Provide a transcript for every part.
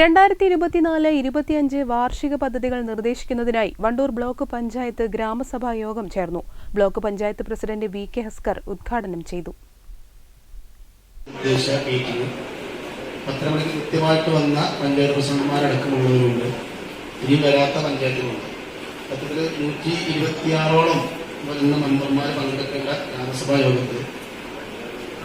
രണ്ടായിരത്തി ഇരുപത്തിനാല് ഇരുപത്തിയഞ്ച് വാർഷിക പദ്ധതികൾ നിർദ്ദേശിക്കുന്നതിനായി വണ്ടൂർ ബ്ലോക്ക് പഞ്ചായത്ത് ഗ്രാമസഭാ യോഗം ചേർന്നു. Block panchayat president V K Haskar ഉദ്ഘാടനം ചെയ്തു. വരുന്ന മെമ്പർമാർ പങ്കെടുക്കേണ്ട ഗ്രാമസഭാ യോഗത്തിൽ.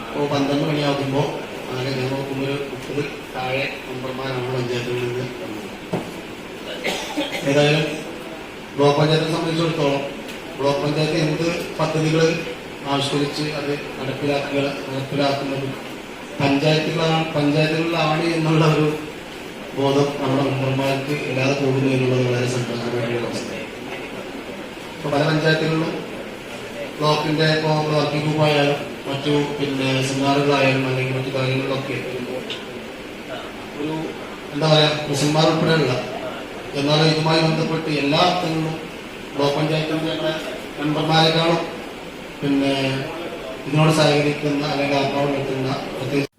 ഇപ്പോൾ പന്ത്രണ്ട് മണിയാകുമ്പോൾ ഞാൻ നോക്കുമ്പോൾ ഒരു മുപ്പത് താഴെ മെമ്പർമാരാണ് പഞ്ചായത്തിൽ നിന്ന് ഏതായാലും ബ്ലോക്ക് പഞ്ചായത്തിനെ സംബന്ധിച്ചിടത്തോളം ബ്ലോക്ക് പഞ്ചായത്ത് എന്ത് പദ്ധതികൾ ആവിഷ്കരിച്ച് അത് നടപ്പിലാക്കുക നടപ്പിലാക്കുന്നത് പഞ്ചായത്തുകളാണ് പഞ്ചായത്തുകളിലാണ് എന്നുള്ള ഒരു ബോധം നമ്മുടെ മെമ്പർമാർക്ക് ഇല്ലാതെ പോകുന്നു എന്നുള്ളത് വളരെ സന്തോഷമായിട്ടുള്ള അവസ്ഥയാണ്. ഇപ്പൊ പല പഞ്ചായത്തുകളിലും ബ്ലോക്കിന്റെ ഇപ്പോ ഗ്രൂപ്പ് ആയാലും മറ്റു പിന്നെ സെമിനാറുകളായാലും അല്ലെങ്കിൽ മറ്റു കാര്യങ്ങളിലൊക്കെ ഒരു എന്താ പറയാ പ്രസിഡന്മാർ ഉൾപ്പെടെയുള്ള എന്നാൽ ഇതുമായി ബന്ധപ്പെട്ട് എല്ലാ അർത്ഥങ്ങളിലും ബ്ലോക്ക് പഞ്ചായത്തിന്റെ മെമ്പർമാരെക്കാളും പിന്നെ ഇതിനോട് സഹകരിക്കുന്ന അല്ലെങ്കിൽ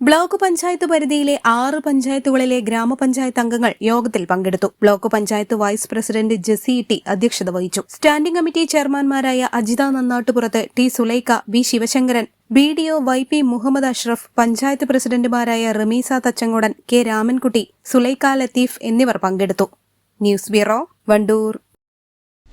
ബ്ലോക്ക് പഞ്ചായത്ത് പരിധിയിലെ ആറ് പഞ്ചായത്തുകളിലെ ഗ്രാമപഞ്ചായത്ത് അംഗങ്ങൾ യോഗത്തിൽ പങ്കെടുത്തു. Block panchayat vice president Jessy T അധ്യക്ഷത വഹിച്ചു. Standing committee ചെയർമാൻമാരായ Ajitha Nannattupurath T Sulaikha B Sivasankaran B D O Y P Muhammad Ashraf panchayat പ്രസിഡന്റുമാരായ റമീസ തച്ചങ്കോടൻ കെ രാമൻകുട്ടി സുലൈക്ക ലത്തീഫ് എന്നിവർ പങ്കെടുത്തു. News bureau Wandoor.